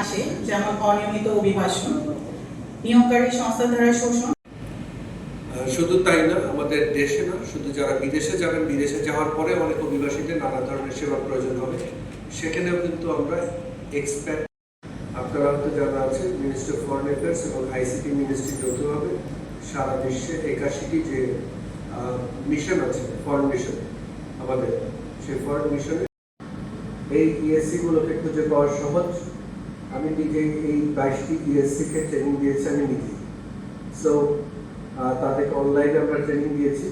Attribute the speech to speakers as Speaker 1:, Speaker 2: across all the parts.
Speaker 1: আসে যেমন অনিয়মিত অভিবাসন নিয়োগকারী সংস্থা দ্বারা শোষণ।
Speaker 2: শুধু তাই না, আমাদের দেশে না, শুধু যারা বিদেশে যাবেন, বিদেশে যাওয়ার পরে অনেক অভিবাসীদের নানা ধরনের সেবার প্রয়োজন হবে। সেখানেও কিন্তু আমরা এক্সপ্যাক্ট আপনারা হয়তো জানা আছে মিনিস্ট্রি ফরেন অ্যাফেয়ার্স এবং আইসিটি মিনিস্ট্রি যৌথভাবে সারা বিশ্বে একাশিটি যে মিশন আছে ফরেন মিশন আমাদের। সেই ফরেন মিশনে এই ইএসসি গুলোকে খুঁজে পাওয়া সহজ। আমি নিজে এই বাইশটি ইএসসি কে ট্রেনিং দিয়েছি, আমি নিজে। সো তাদেরকে অনলাইনে আমরা ট্রেনিং দিয়েছি।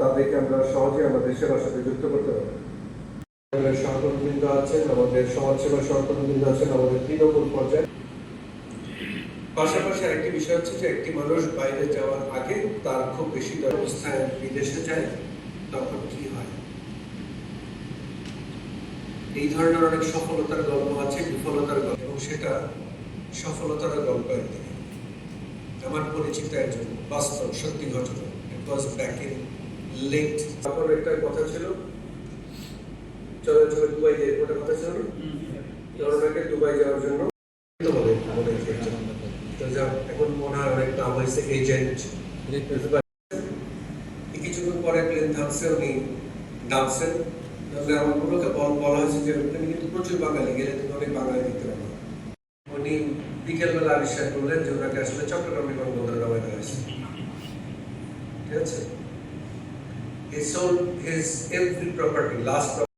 Speaker 2: তাদেরকে আমরা সহজে আমাদের সেবার সাথে যুক্ত করতে পারব। আমাদের আছেন, আমাদের সমাজসেবা আছেন, আমাদের তৃণমূল পর্যায়ে। পাশাপাশি আরেকটি বিষয় হচ্ছে যে, একটি মানুষ বাইরে যাওয়ার আগে তার খুব বেশি অবস্থায় বিদেশে যায়, তখন কি হয়? এই ধরনের অনেক সফলতার গল্প আছে, বিফলতার এবং সেটা সফলতার একদিকে আমার পরিচিত একজন বাস্তব সত্যি ঘটনা। It was back in late তারপর একটা কথা ছিল। চলো দুবাই যে এয়ারপোর্টের কথা ছিল? দুবাই যাওয়ার জন্য। এখন মনে হয় অনেক পরে প্লেন বলা যে কিন্তু প্রচুর বাঙালি, গেলে অনেক বাঙালি বিকেলবেলা আবিষ্কার করলেন যে ওনাকে আসলে চট্টগ্রাম বিমানবন্দরে নামানো হয়েছে। ঠিক আছে? He sold his every property, last property.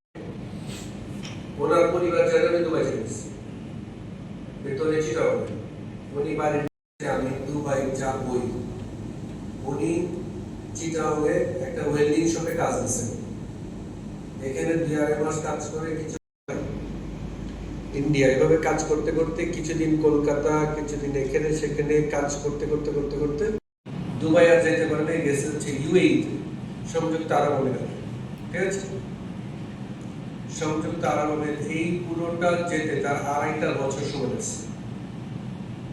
Speaker 2: ওনার পরিবার জায়গা আমি দুবাই চলেছি বেতনে চিটাও উনি বাড়িতে আমি দুবাই যাবই। উনি চিটাউয়ে একটা ওয়েল্ডিং শপে কাজ দিচ্ছেন এখানে দুই আড়াই মাস কাজ করে কিছু ইন্ডিয়া। এভাবে কাজ করতে করতে কিছুদিন কলকাতা, কিছুদিন এখানে, সেখানে কাজ করতে করতে করতে করতে দুবাই আর যেতে পারে না গেছে হচ্ছে ইউএই সংযুক্ত আরব আমিরাত। ঠিক আছে? সংযুক্ত আরব আমিরাত, এই পুরোটা যেতে তার আড়াইটা বছর সময় লাগছে।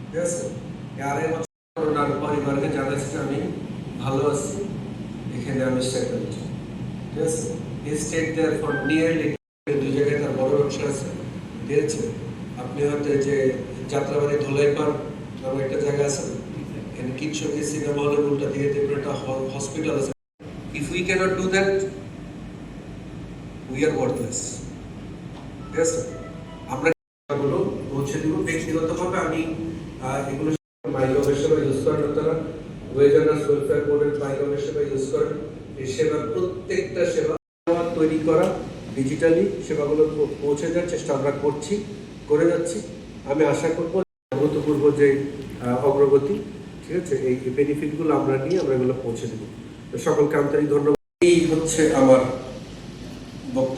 Speaker 2: ঠিক আছে? আড়াই বছর ওনার জানাচ্ছে আমি ভালো আছি, এখানে আমি সেটেল ঠিক আছে? He stayed there for nearly দুই জায়গায় তার বড় ব্যবসা আছে। আছে আপনি হয়তো যে যাত্রাবাড়ি ধোলাইপার নামে একটা জায়গা আছে, এখানে কিচ্ছকে সিনেমা হলের উল্টা দিয়ে দেখবেন একটা হসপিটাল আছে। If we cannot do that we are worthless ঠিক আছে? আমরা এগুলো পৌঁছে দিব। ব্যক্তিগতভাবে আমি এগুলো সেবা ইউজ করেন ওয়েজার্নার্স ওয়েলফেয়ার বোর্ডের সেবা ইউজ করেন। এই সেবার প্রত্যেকটা সেবা তৈরি করা ডিজিটালি সেবাগুলো পৌঁছে দেওয়ার চেষ্টা আমরা করছি, করে যাচ্ছি। আমি আশা করব অভূতপূর্ব যে অগ্রগতি, ঠিক আছে? এই বেনিফিটগুলো আমরা নিয়ে আমরা এগুলো পৌঁছে দেব। সকলকে আন্তরিক ধন্যবাদ। এই হচ্ছে আমার বক্তব্য।